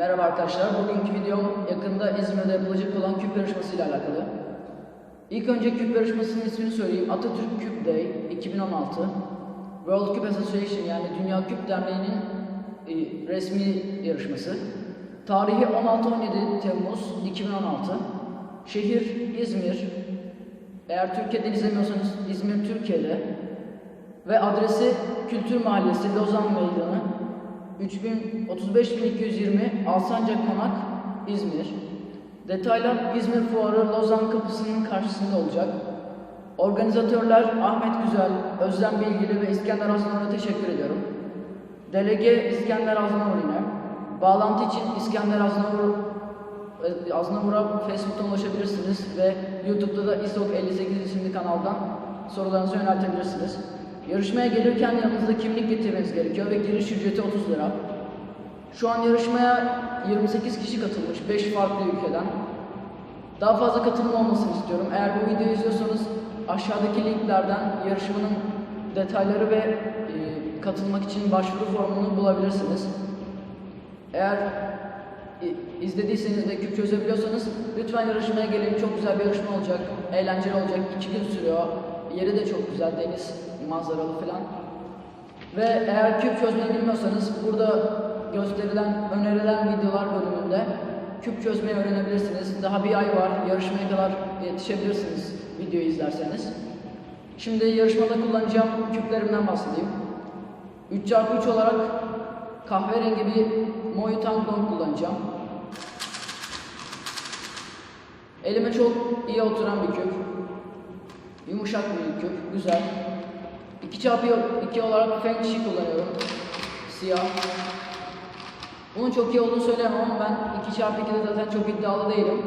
Merhaba arkadaşlar, bugünkü videom yakında İzmir'de yapılacak olan küp yarışması ile alakalı. İlk önce küp yarışmasının ismini söyleyeyim. Atatürk Küp Day 2016. World Cup Association yani Dünya Küp Derneği'nin e, resmi yarışması. Tarihi 16-17 Temmuz 2016. Şehir İzmir. Eğer Türkiye'den izlemiyorsanız İzmir Türkiye'de. Ve adresi Kültür Mahallesi Lozan Meydanı 3000 35220 Alsancak Konak İzmir. Detaylar İzmir Fuarı Lozan kapısının karşısında olacak. Organizatörler Ahmet Güzel, Özlem Bilgili ve İskender Aznavr'a teşekkür ediyorum. Delege İskender Aznavur yine. Bağlantı için İskender Aznavur e, Aznavur'a Facebook'tan ulaşabilirsiniz ve YouTube'da da İSOK 58 isimli kanaldan sorularınızı yöneltebilirsiniz. Yarışmaya gelirken yanınızda kimlik getirmeniz gerekiyor ve giriş ücreti 30 lira. Şu an yarışmaya 28 kişi katılmış 5 farklı ülkeden. Daha fazla katılım olmasını istiyorum. Eğer bu videoyu izliyorsanız aşağıdaki linklerden yarışmanın detayları ve e, katılmak için başvuru formunu bulabilirsiniz. Eğer i- izlediyseniz ve küp çözebiliyorsanız lütfen yarışmaya gelin. Çok güzel bir yarışma olacak. Eğlenceli olacak. İki gün sürüyor. Yeri de çok güzel. Deniz manzaralı falan. Ve eğer küp çözmeyi bilmiyorsanız burada gösterilen, önerilen videolar bölümünde küp çözmeyi öğrenebilirsiniz. Daha bir ay var. Yarışmaya kadar yetişebilirsiniz videoyu izlerseniz. Şimdi yarışmada kullanacağım küplerimden bahsedeyim. 3x3 olarak kahverengi bir Moyu Tankon kullanacağım. Elime çok iyi oturan bir küp. Yumuşak bir küp, güzel. 2x2 olarak Feng Shi kullanıyorum. Siyah. Bunun çok iyi olduğunu söyleyemem ama ben 2x2'de zaten çok iddialı değilim.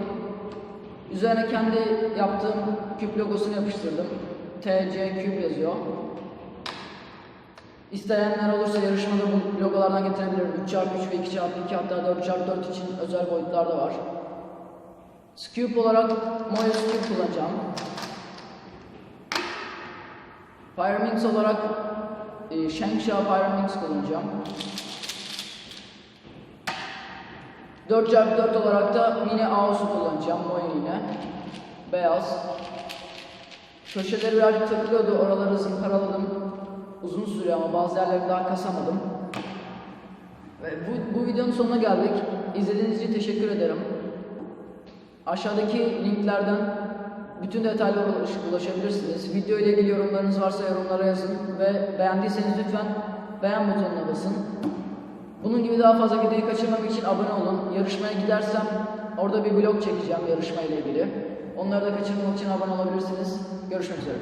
Üzerine kendi yaptığım küp logosunu yapıştırdım. TC küp yazıyor. İsteyenler olursa yarışmada bu logolardan getirebilirim. 3x3 ve 2x2 hatta 4x4 için özel boyutlar da var. Scoop olarak Moyo Scoop kullanacağım. Firemix olarak e, Shengsha Firemix kullanacağım. 4x4 olarak da mini Aos'u kullanacağım. Moyo yine. Beyaz. Köşeleri birazcık takılıyordu. Oraları zımparaladım. Uzun sürüyor ama bazı yerleri daha kasamadım. Ve bu, bu videonun sonuna geldik. İzlediğiniz için teşekkür ederim. Aşağıdaki linklerden bütün detaylara ulaş- ulaşabilirsiniz. Video ile ilgili yorumlarınız varsa yorumlara yazın ve beğendiyseniz lütfen beğen butonuna basın. Bunun gibi daha fazla videoyu kaçırmamak için abone olun. Yarışmaya gidersem orada bir vlog çekeceğim yarışma ile ilgili. Onları da kaçırmamak için abone olabilirsiniz. Görüşmek üzere.